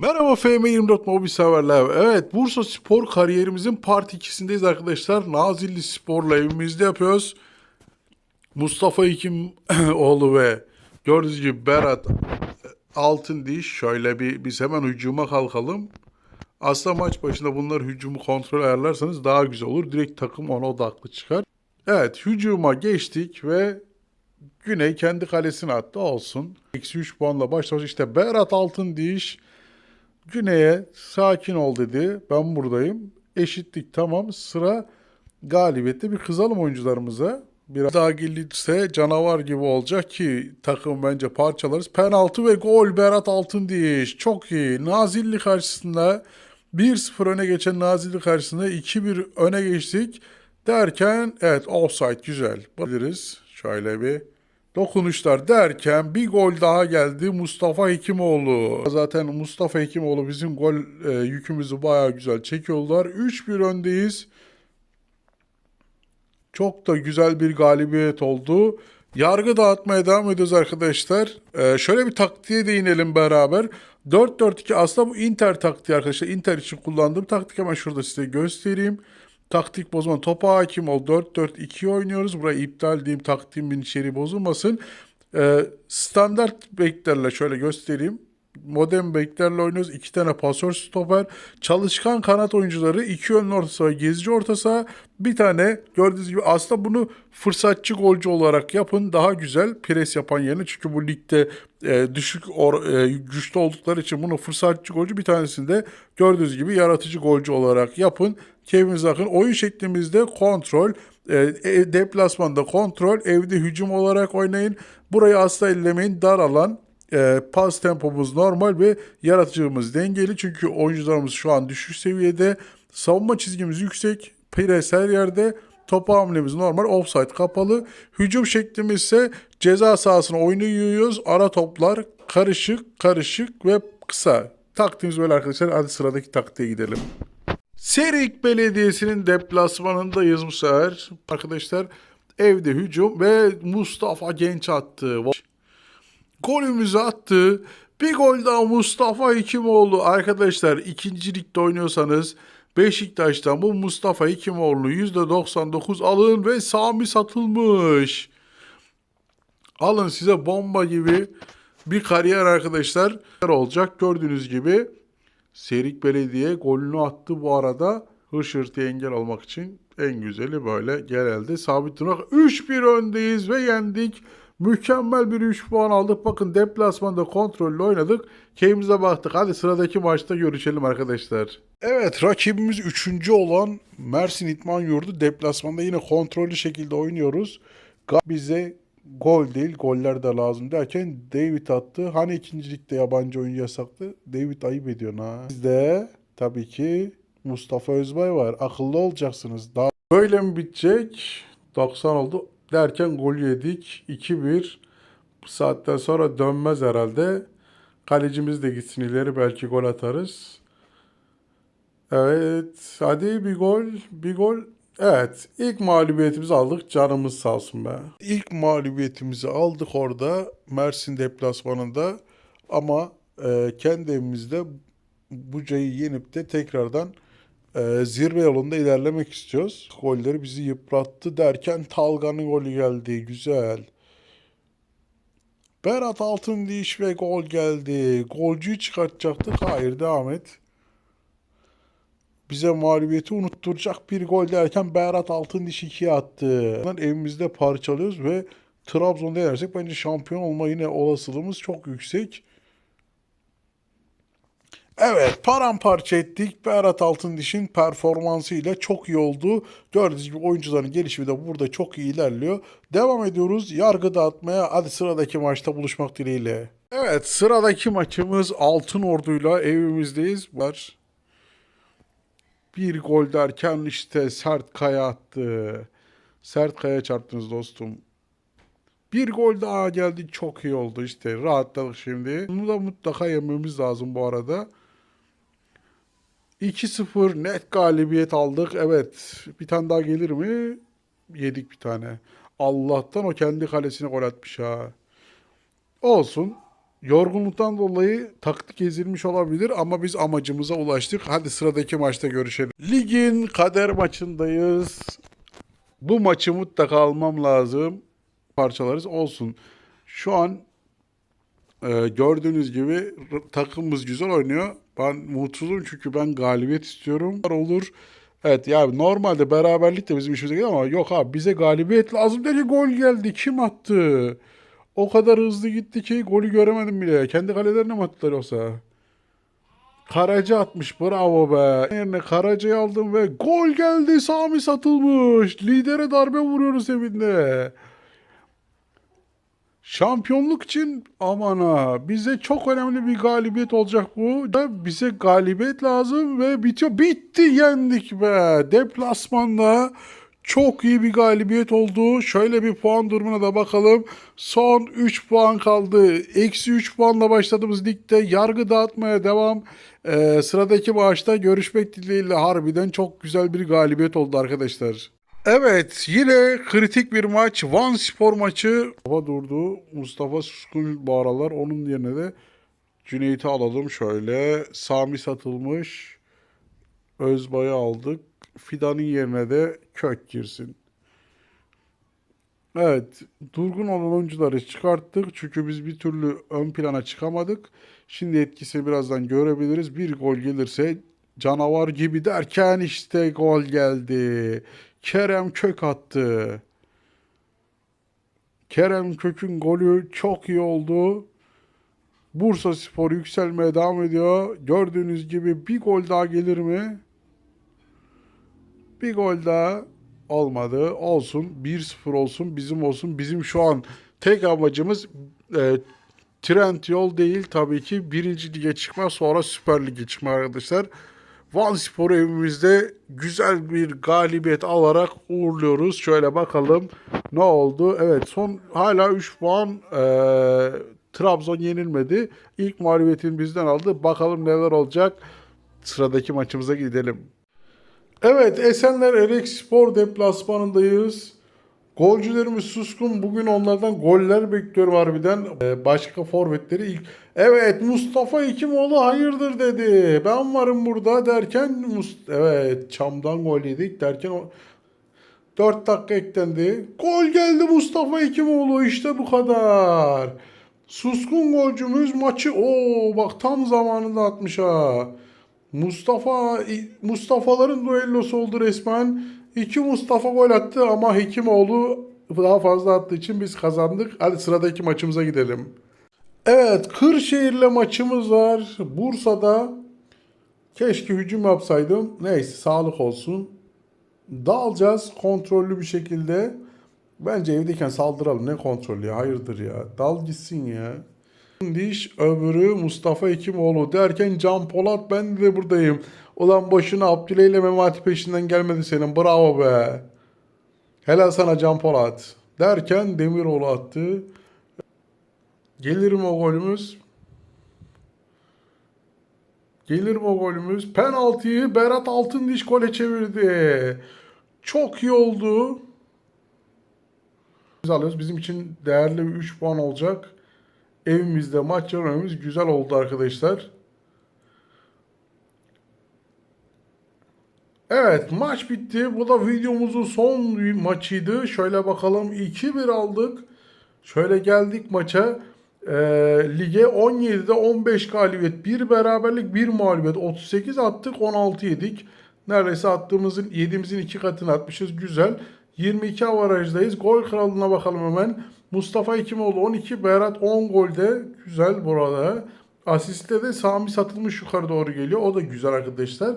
Merhaba FM24 mobil severler. Evet Bursa Spor kariyerimizin part 2'sindeyiz arkadaşlar. Nazilli Spor'la evimizde yapıyoruz. Mustafa Hekimoğlu ve gördüğünüz gibi Berat Altın Diş. Şöyle bir biz hemen hücuma kalkalım. Aslında maç başında bunlar hücumu kontrol ayarlarsanız daha güzel olur. Direkt takım ona odaklı çıkar. Evet hücuma geçtik ve Güney kendi kalesine attı olsun. Eksi 3 puanla başlamış. İşte Berat Altın Diş Güney'e sakin ol dedi. Ben buradayım. Eşitlik tamam. Sıra galibiyette bir kızalım oyuncularımıza. Biraz daha gelirse canavar gibi olacak ki takım bence parçalarız. Penaltı ve gol Berat Altındiş. Çok iyi. Nazilli karşısında 1-0 öne geçen Nazilli karşısında 2-1 öne geçtik. Derken evet offside güzel. Bakabiliriz. Şöyle bir dokunuşlar derken bir gol daha geldi Mustafa Hekimoğlu. Zaten Mustafa Hekimoğlu bizim gol e, yükümüzü bayağı güzel çekiyorlar. 3-1 öndeyiz. Çok da güzel bir galibiyet oldu. Yargı dağıtmaya devam ediyoruz arkadaşlar. Ee, şöyle bir taktiğe değinelim beraber. 4-4-2 aslında bu Inter taktiği arkadaşlar. Inter için kullandığım taktik hemen şurada size göstereyim. Taktik bozma topa hakim ol. 4-4-2 oynuyoruz. Burayı iptal diyeyim taktiğimin içeriği bozulmasın. Ee, standart beklerle şöyle göstereyim. Modern beklerle oynuyoruz. İki tane pasör stoper. Çalışkan kanat oyuncuları. iki önlü orta saha, gezici orta saha. Bir tane gördüğünüz gibi aslında bunu fırsatçı golcü olarak yapın. Daha güzel pres yapan yerine. Çünkü bu ligde e, düşük or, e, güçlü oldukları için bunu fırsatçı golcü bir tanesini de gördüğünüz gibi yaratıcı golcü olarak yapın. Keyfinize bakın. Oyun şeklimizde kontrol, e, e, deplasmanda kontrol, evde hücum olarak oynayın. Burayı asla ellemeyin. Dar alan, e, pas tempomuz normal ve yaratıcılığımız dengeli. Çünkü oyuncularımız şu an düşük seviyede. Savunma çizgimiz yüksek. Pres her yerde. Topa hamlemiz normal. Offside kapalı. Hücum şeklimiz ise ceza sahasına oyunu yığıyoruz. Ara toplar karışık, karışık ve kısa. Taktiğimiz böyle arkadaşlar. Hadi sıradaki taktiğe gidelim. Serik Belediyesi'nin deplasmanındayız bu sefer. Arkadaşlar evde hücum ve Mustafa Genç attı. Golümüzü attı. Bir gol daha Mustafa Hekimoğlu. Arkadaşlar ikinci ligde oynuyorsanız Beşiktaş'tan bu Mustafa Hekimoğlu'nu %99 alın ve Sami satılmış. Alın size bomba gibi bir kariyer arkadaşlar olacak. Gördüğünüz gibi Serik Belediye golünü attı bu arada. Hırşırtı engel olmak için en güzeli böyle genelde sabit durmak. 3-1 öndeyiz ve yendik. Mükemmel bir 3 puan aldık. Bakın deplasmanda kontrollü oynadık. Keyfimize baktık. Hadi sıradaki maçta görüşelim arkadaşlar. Evet rakibimiz 3. olan Mersin İtman Yurdu. Deplasmanda yine kontrollü şekilde oynuyoruz. Ga- Bize gol değil goller de lazım derken David attı. Hani ikincilikte yabancı oyun yasaktı. David ayıp ediyor ha. Bizde tabii ki Mustafa Özbay var. Akıllı olacaksınız. Daha böyle mi bitecek? 90 oldu derken gol yedik. 2-1. Bu saatten sonra dönmez herhalde. Kalecimiz de gitsin ileri belki gol atarız. Evet. Hadi bir gol. Bir gol. Evet. ilk mağlubiyetimizi aldık. Canımız sağ olsun be. İlk mağlubiyetimizi aldık orada. Mersin deplasmanında. Ama e, kendi evimizde Buca'yı yenip de tekrardan e, zirve yolunda ilerlemek istiyoruz. Golleri bizi yıprattı derken Talgan'ın golü geldi. Güzel. Berat Altın diş ve gol geldi. Golcüyü çıkartacaktık. Hayır devam et. Bize mağlubiyeti unutturacak bir gol derken Berat Altın diş 2'ye attı. Evimizde parçalıyoruz ve Trabzon'da yenersek bence şampiyon olma yine olasılığımız çok yüksek. Evet paramparça ettik. Berat Altındiş'in performansıyla çok iyi oldu. Gördüğünüz gibi oyuncuların gelişimi de burada çok iyi ilerliyor. Devam ediyoruz yargı dağıtmaya. Hadi sıradaki maçta buluşmak dileğiyle. Evet sıradaki maçımız Altın Ordu'yla evimizdeyiz. Var. Bir gol derken işte sert kaya attı. Sert kaya çarptınız dostum. Bir gol daha geldi çok iyi oldu işte rahatladık şimdi. Bunu da mutlaka yememiz lazım bu arada. 2-0 net galibiyet aldık. Evet bir tane daha gelir mi? Yedik bir tane. Allah'tan o kendi kalesine gol atmış ha. Olsun. Yorgunluktan dolayı taktik ezilmiş olabilir ama biz amacımıza ulaştık. Hadi sıradaki maçta görüşelim. Ligin kader maçındayız. Bu maçı mutlaka almam lazım. Parçalarız olsun. Şu an e, gördüğünüz gibi takımımız güzel oynuyor. Ben mutsuzum çünkü ben galibiyet istiyorum. Olur. Evet ya normalde beraberlik de bizim işimize gelir ama yok abi bize galibiyet lazım dedi gol geldi. Kim attı? O kadar hızlı gitti ki golü göremedim bile. Kendi kalelerine mi attılar yoksa? Karaca atmış bravo be. Yerine Karaca'yı aldım ve gol geldi. Sami satılmış. Lidere darbe vuruyoruz evinde. Şampiyonluk için aman ha bize çok önemli bir galibiyet olacak bu. Da Bize galibiyet lazım ve bitiyor. Bitti yendik be. Deplasmanda çok iyi bir galibiyet oldu. Şöyle bir puan durumuna da bakalım. Son 3 puan kaldı. Eksi 3 puanla başladığımız ligde yargı dağıtmaya devam. Ee, sıradaki maçta görüşmek dileğiyle harbiden çok güzel bir galibiyet oldu arkadaşlar. Evet yine kritik bir maç. Van Spor maçı. Hava durdu. Mustafa Suskun bu aralar. Onun yerine de Cüneyt'i alalım şöyle. Sami satılmış. Özbay'ı aldık. Fidan'ın yerine de Kök girsin. Evet, durgun olan oyuncuları çıkarttık çünkü biz bir türlü ön plana çıkamadık. Şimdi etkisini birazdan görebiliriz. Bir gol gelirse canavar gibi derken işte gol geldi. Kerem Kök attı. Kerem Kök'ün golü çok iyi oldu. Bursa Spor yükselmeye devam ediyor. Gördüğünüz gibi bir gol daha gelir mi? Bir gol daha olmadı. Olsun. 1-0 olsun. Bizim olsun. Bizim şu an tek amacımız e, trend yol değil tabii ki. Birinci lige çıkma sonra Süper Lig'e çıkma arkadaşlar. Van Spor evimizde güzel bir galibiyet alarak uğurluyoruz. Şöyle bakalım ne oldu. Evet son hala 3 puan e, Trabzon yenilmedi. İlk mağlubiyetini bizden aldı. Bakalım neler olacak. Sıradaki maçımıza gidelim. Evet Esenler Erek Spor deplasmanındayız. Golcülerimiz suskun. Bugün onlardan goller bekliyorum harbiden. Ee, başka forvetleri ilk... Evet Mustafa Hekimoğlu hayırdır dedi. Ben varım burada derken... Mus- Evet Çam'dan gol yedik derken... o 4 dakika eklendi. Gol geldi Mustafa Hekimoğlu işte bu kadar. Suskun golcümüz maçı o bak tam zamanında atmış ha. Mustafa Mustafa'ların duellosu oldu resmen. İki Mustafa gol attı ama Hekimoğlu daha fazla attığı için biz kazandık. Hadi sıradaki maçımıza gidelim. Evet Kırşehir'le maçımız var. Bursa'da keşke hücum yapsaydım. Neyse sağlık olsun. Dağılacağız kontrollü bir şekilde. Bence evdeyken saldıralım. Ne kontrolü ya? Hayırdır ya? Dal gitsin ya. Diş öbürü Mustafa Hekimoğlu derken Can Polat ben de buradayım. Ulan boşuna Abdüley ile Memati peşinden gelmedi senin. Bravo be. Helal sana Can Polat. Derken Demiroğlu attı. Gelir mi o golümüz? Gelir mi o golümüz? Penaltıyı Berat Altındiş gole çevirdi. Çok iyi oldu. Biz alıyoruz. Bizim için değerli bir 3 puan olacak. Evimizde maç görmemiz güzel oldu arkadaşlar. Evet maç bitti. Bu da videomuzun son maçıydı. Şöyle bakalım 2-1 aldık. Şöyle geldik maça. Ee, lige 17'de 15 galibiyet, 1 beraberlik, 1 mağlubiyet. 38 attık, 16 yedik. Neredeyse attığımızın, yediğimizin iki katını atmışız. Güzel. 22 avarajdayız. Gol kralına bakalım hemen. Mustafa Hekimoğlu 12, Berat 10 golde. Güzel burada. Asiste de Sami satılmış yukarı doğru geliyor. O da güzel arkadaşlar.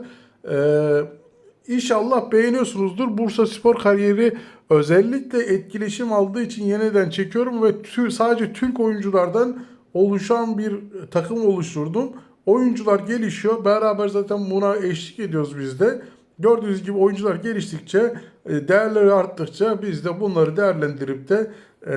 Ee, İnşallah beğeniyorsunuzdur. Bursa Spor kariyeri özellikle etkileşim aldığı için yeniden çekiyorum ve tü- sadece Türk oyunculardan oluşan bir takım oluşturdum. Oyuncular gelişiyor. Beraber zaten buna eşlik ediyoruz biz de. Gördüğünüz gibi oyuncular geliştikçe, e, değerleri arttıkça biz de bunları değerlendirip de e,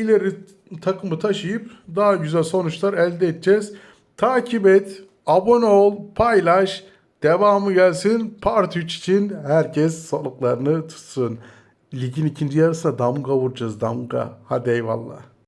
ileri takımı taşıyıp daha güzel sonuçlar elde edeceğiz. Takip et, abone ol, paylaş. Devamı gelsin. Part 3 için herkes soluklarını tutsun. Ligin ikinci yarısına damga vuracağız damga. Hadi eyvallah.